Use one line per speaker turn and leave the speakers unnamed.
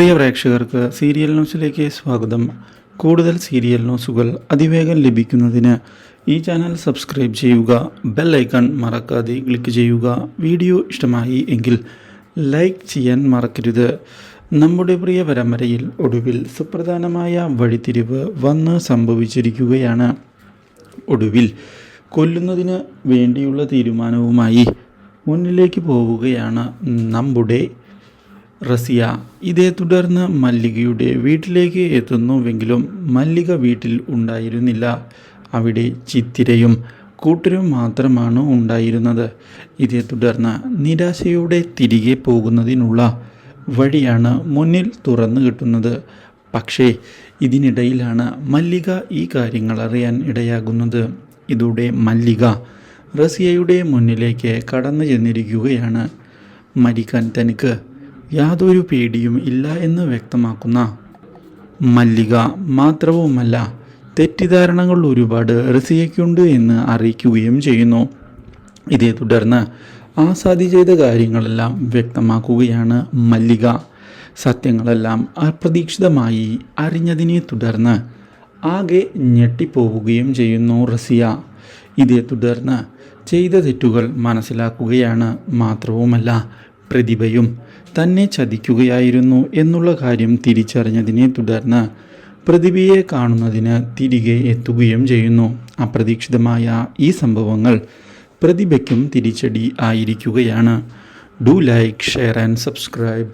പ്രിയ പ്രേക്ഷകർക്ക് സീരിയൽ ന്യൂസിലേക്ക് സ്വാഗതം. കൂടുതൽ സീരിയൽ ന്യൂസുകൾ അതിവേഗം ലഭിക്കുന്നതിന് ഈ ചാനൽ സബ്സ്ക്രൈബ് ചെയ്യുക ബെൽ ഐക്കൺ മറക്കാതെ ക്ലിക്ക് ചെയ്യുക. വീഡിയോ ഇഷ്ടമായി എങ്കിൽ ലൈക്ക് ചെയ്യാൻ മറക്കരുത്. നമ്മുടെ പ്രിയ പരമ്പരയിൽ ഒടുവിൽ സുപ്രധാനമായ വഴിത്തിരിവ് വന്ന് സംഭവിച്ചിരിക്കുകയാണ്. ഒടുവിൽ കൊല്ലുന്നതിന് വേണ്ടിയുള്ള തീരുമാനവുമായി മുന്നിലേക്ക് പോവുകയാണ് നമ്മുടെ റസിയ ഇതേ തുടർന്ന് മല്ലികയുടെ വീട്ടിലേക്ക് എത്തുന്നുവെങ്കിലും മല്ലിക വീട്ടിൽ ഉണ്ടായിരുന്നില്ല. അവിടെ ചിത്തിരയും കൂട്ടരും മാത്രമാണ് ഉണ്ടായിരുന്നത്. ഇതേ തുടർന്ന് നിരാശയോടെ തിരികെ പോകുന്നതിനുള്ള വഴിയാണ് മുന്നിൽ തുറന്നു കിട്ടുന്നത്. പക്ഷേ ഇതിനിടയിലാണ് മല്ലിക ഈ കാര്യങ്ങൾ അറിയാൻ ഇടയാകുന്നത്. ഇതോടെ മല്ലിക റസിയയുടെ മുന്നിലേക്ക് കടന്നു ചെന്നിരിക്കുകയാണ്. മരിക്കാൻ തനിക്ക് യാതൊരു പേടിയും ഇല്ല എന്ന് വ്യക്തമാക്കുന്ന മല്ലിക മാത്രവുമല്ല തെറ്റിദ്ധാരണകൾ ഒരുപാട് റസിയയ്ക്കുണ്ട് എന്ന് അറിയിക്കുകയും ചെയ്യുന്നു. ഇതേ തുടർന്ന് ആസാദി ചെയ്ത കാര്യങ്ങളെല്ലാം വ്യക്തമാക്കുകയാണ് മല്ലിക. സത്യങ്ങളെല്ലാം അപ്രതീക്ഷിതമായി അറിഞ്ഞതിനെ തുടർന്ന് ആകെ ഞെട്ടിപ്പോവുകയും ചെയ്യുന്നു റസിയ. ഇതേ തുടർന്ന് ചെയ്ത തെറ്റുകൾ മനസ്സിലാക്കുകയാണ് മാത്രവുമല്ല പ്രതിഭയും തന്നെ ചതിക്കുകയായിരുന്നു എന്നുള്ള കാര്യം തിരിച്ചറിഞ്ഞതിനെ തുടർന്ന് പ്രതിഭയെ കാണുന്നതിന് തിരികെ എത്തുകയും ചെയ്യുന്നു. അപ്രതീക്ഷിതമായ ഈ സംഭവങ്ങൾ പ്രതിഭയ്ക്കും തിരിച്ചടി ആയിരിക്കുകയാണ്. Do like share and subscribe.